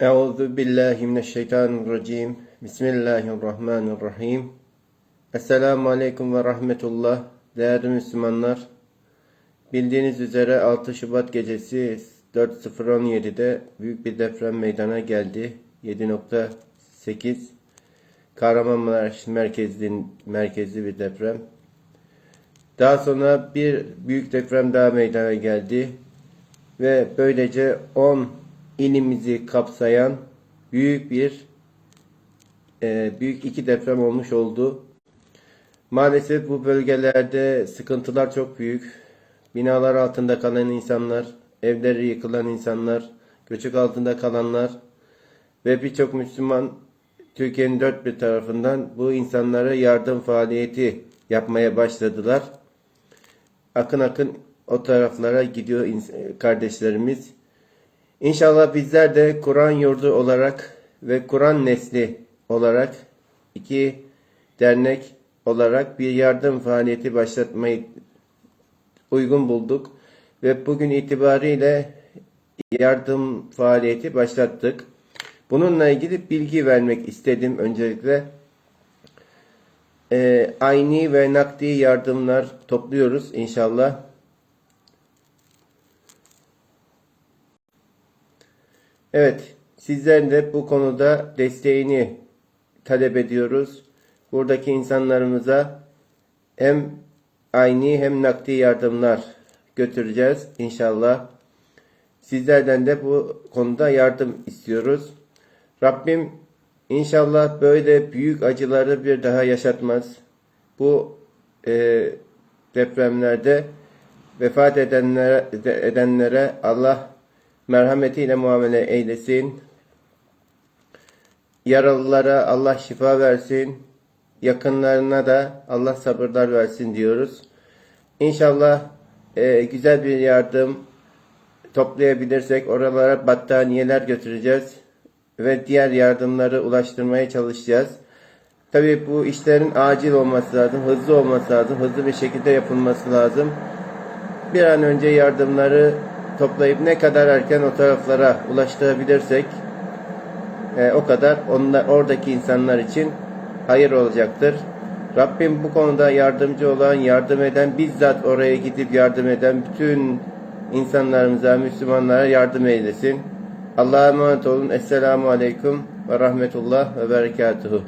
Euzu billahi mineşşeytanirracim. Bismillahirrahmanirrahim. Esselamu aleyküm ve rahmetullah. Değerli Müslümanlar, bildiğiniz üzere 6 Şubat gecesi 4.017'de büyük bir deprem meydana geldi. 7.8 Kahramanmaraş merkezli, merkezli bir deprem. Daha sonra bir büyük deprem daha meydana geldi ve böylece 10 ilimizi kapsayan büyük bir e, büyük iki deprem olmuş oldu. Maalesef bu bölgelerde sıkıntılar çok büyük. Binalar altında kalan insanlar, evleri yıkılan insanlar, göçük altında kalanlar ve birçok Müslüman Türkiye'nin dört bir tarafından bu insanlara yardım faaliyeti yapmaya başladılar. Akın akın o taraflara gidiyor kardeşlerimiz. İnşallah bizler de Kur'an yurdu olarak ve Kur'an nesli olarak iki dernek olarak bir yardım faaliyeti başlatmayı uygun bulduk ve bugün itibariyle yardım faaliyeti başlattık. Bununla ilgili bilgi vermek istedim öncelikle. Ee, ayni ve nakdi yardımlar topluyoruz inşallah. Evet, sizlerin de bu konuda desteğini talep ediyoruz. Buradaki insanlarımıza hem ayni hem nakdi yardımlar götüreceğiz inşallah. Sizlerden de bu konuda yardım istiyoruz. Rabbim inşallah böyle büyük acıları bir daha yaşatmaz. Bu e, depremlerde vefat edenlere, edenlere Allah merhametiyle muamele eylesin. Yaralılara Allah şifa versin. Yakınlarına da Allah sabırlar versin diyoruz. İnşallah e, güzel bir yardım toplayabilirsek oralara battaniyeler götüreceğiz ve diğer yardımları ulaştırmaya çalışacağız. Tabii bu işlerin acil olması lazım, hızlı olması lazım, hızlı bir şekilde yapılması lazım. Bir an önce yardımları toplayıp ne kadar erken o taraflara ulaştırabilirsek e, o kadar onlar, oradaki insanlar için hayır olacaktır. Rabbim bu konuda yardımcı olan, yardım eden, bizzat oraya gidip yardım eden bütün insanlarımıza, Müslümanlara yardım eylesin. Allah'a emanet olun. Esselamu Aleyküm ve Rahmetullah ve Berekatuhu.